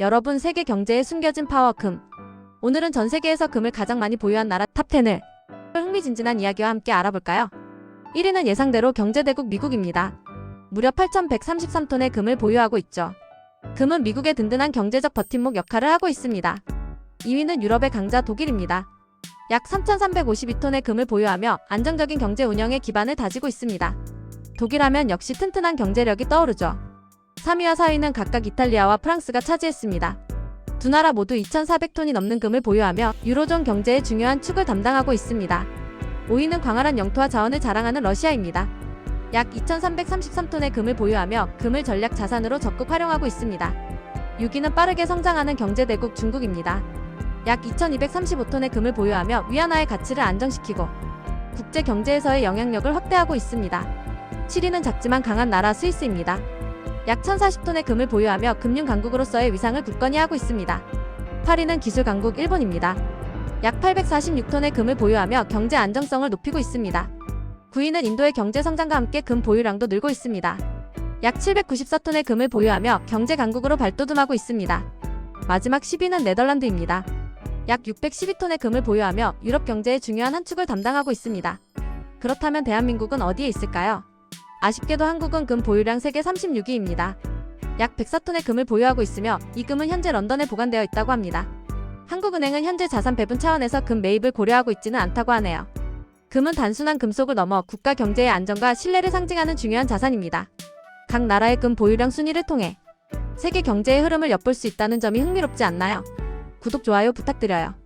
여러분 세계 경제에 숨겨진 파워 금. 오늘은 전 세계에서 금을 가장 많이 보유한 나라 탑10을 흥미진진한 이야기와 함께 알아볼까요? 1위는 예상대로 경제대국 미국입니다. 무려 8,133톤의 금을 보유하고 있죠. 금은 미국의 든든한 경제적 버팀목 역할을 하고 있습니다. 2위는 유럽의 강자 독일입니다. 약 3,352톤의 금을 보유하며 안정적인 경제 운영의 기반을 다지고 있습니다. 독일하면 역시 튼튼한 경제력이 떠오르죠. 3위와 4위는 각각 이탈리아와 프랑스가 차지했습니다. 두 나라 모두 2,400톤이 넘는 금을 보유하며 유로존 경제의 중요한 축을 담당하고 있습니다. 5위는 광활한 영토와 자원을 자랑하는 러시아입니다. 약 2,333톤의 금을 보유하며 금을 전략 자산으로 적극 활용하고 있습니다. 6위는 빠르게 성장하는 경제대국 중국입니다. 약 2,235톤의 금을 보유하며 위안화의 가치를 안정시키고 국제 경제에서의 영향력을 확대하고 있습니다. 7위는 작지만 강한 나라 스위스입니다. 약 1,040톤의 금을 보유하며 금융 강국으로서의 위상을 굳건히 하고 있습니다. 8위는 기술 강국 일본입니다. 약 846톤의 금을 보유하며 경제 안정성을 높이고 있습니다. 9위는 인도의 경제 성장과 함께 금 보유량도 늘고 있습니다. 약 794톤의 금을 보유하며 경제 강국으로 발돋움하고 있습니다. 마지막 10위는 네덜란드입니다. 약 612톤의 금을 보유하며 유럽 경제의 중요한 한 축을 담당하고 있습니다. 그렇다면 대한민국은 어디에 있을까요? 아쉽게도 한국은 금 보유량 세계 36위입니다. 약 104톤의 금을 보유하고 있으며 이 금은 현재 런던에 보관되어 있다고 합니다. 한국은행은 현재 자산 배분 차원에서 금 매입을 고려하고 있지는 않다고 하네요. 금은 단순한 금속을 넘어 국가 경제의 안정과 신뢰를 상징하는 중요한 자산입니다. 각 나라의 금 보유량 순위를 통해 세계 경제의 흐름을 엿볼 수 있다는 점이 흥미롭지 않나요? 구독, 좋아요 부탁드려요.